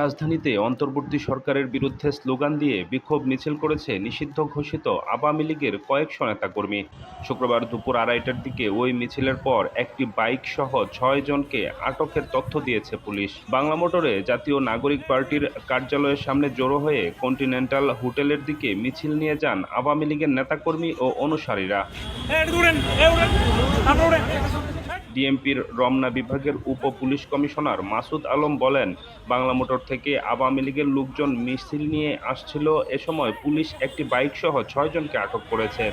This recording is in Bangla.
রাজধানীতে অন্তর্বর্তী সরকারের বিরুদ্ধে স্লোগান দিয়ে বিক্ষোভ মিছিল করেছে নিষিদ্ধ ঘোষিত আওয়ামী লীগের কয়েকশো নেতাকর্মী। শুক্রবার দুপুর আড়াইটার দিকে ওই মিছিলের পর একটি বাইক সহ ছয় জনকে আটকের তথ্য দিয়েছে পুলিশ। বাংলা মোটরে জাতীয় নাগরিক পার্টির কার্যালয়ের সামনে জড়ো হয়ে কন্টিনেন্টাল হোটেলের দিকে মিছিল নিয়ে যান আওয়ামী লীগের নেতাকর্মী ও অনুসারীরা। ডিএমপির রমনা বিভাগের উপ পুলিশ কমিশনার মাসুদ আলম বলেন, বাংলা মোটর থেকে আওয়ামী লীগের লোকজন মিছিল নিয়ে আসছিল। এ সময় পুলিশ একটি বাইক সহ ছয়জনকে আটক করেছে।